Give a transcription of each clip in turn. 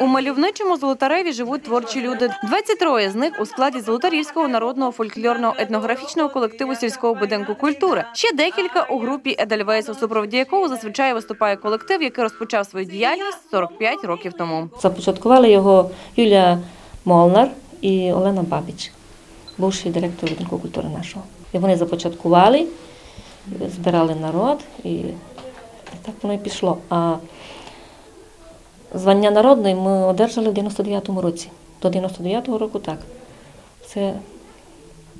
У мальовничому Золотареві живуть творчі люди. 23 з них у складі Золотарівського народного фольклорного етнографічного колективу сільського будинку культури. Ще декілька у групі Едельвейс, у супроводі якого зазвичай виступає колектив, який розпочав свою діяльність 45 років тому. Започаткували його Юлія Молнар і Олена Бабіч, бувший директор будинку культури нашого. І вони започаткували, збирали народ, і так воно і пішло. А звання народної ми одержали в 99-му році. До 99-го року так. Все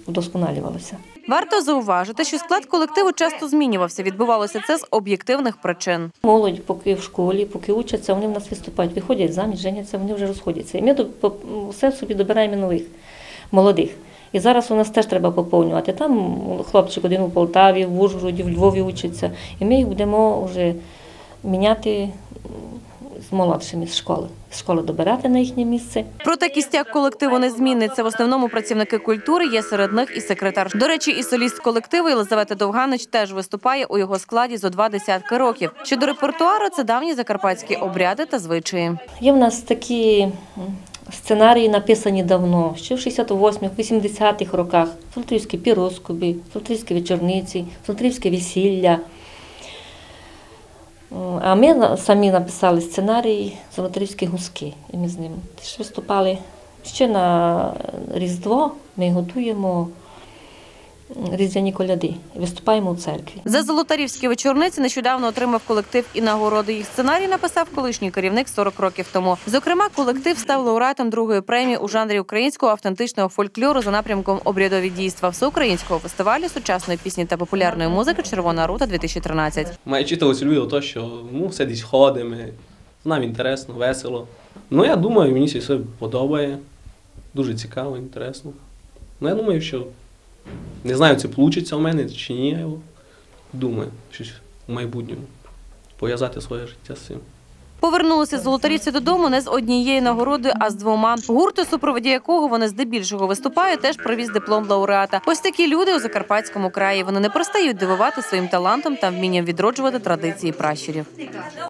вдосконалювалося. Варто зауважити, що склад колективу часто змінювався. Відбувалося це з об'єктивних причин. Молодь, поки в школі, поки учаться, вони в нас виступають, виходять заміж, женяться, вони вже розходяться. І ми все собі добираємо нових, молодих. І зараз у нас теж треба поповнювати. Там хлопчик один у Полтаві, в Ужгороді, в Львові учиться. І ми їх будемо вже міняти з молодшими з школи. З школи добирати на їхнє місце. Проте кістяк колективу не зміниться. В основному працівники культури є серед них і секретар. До речі, і соліст колективу Єлизавета Довганич теж виступає у його складі зо два десятки років. Щодо репертуару, це давні закарпатські обряди та звичаї. Є в нас такі сценарії написані давно, ще в 68-80-х роках. Золотарівські піроскоби, Золотарівські вечорниці, Золотарівське весілля. А ми самі написали сценарій Золотарівські гуски. І ми з ним теж виступали. Ще на Різдво ми готуємо різдвяні коляди. Виступаємо у церкві. За золотарівські вечорниці нещодавно отримав колектив і нагороди. Їх сценарій написав колишній керівник 40 років тому. Зокрема, колектив став лауреатом другої премії у жанрі українського автентичного фольклору за напрямком обрядові дійства всеукраїнського фестивалю сучасної пісні та популярної музики Червона рута 2013 Моє читалось любило те, що ну, все десь ходимо, нам інтересно, весело. Ну, я думаю, мені все подобає. Дуже цікаво, інтересно. Ну, я думаю, що не знаю, це вийде у мене чи ні. Я думаю, щось в майбутньому пов'язати своє життя з цим. Повернулися золотарівці додому не з однією нагородою, а з двома. Гурт, у супроводі якого вони здебільшого виступають, теж привіз диплом лауреата. Ось такі люди у Закарпатському краї. Вони не перестають дивувати своїм талантом та вмінням відроджувати традиції пращурів.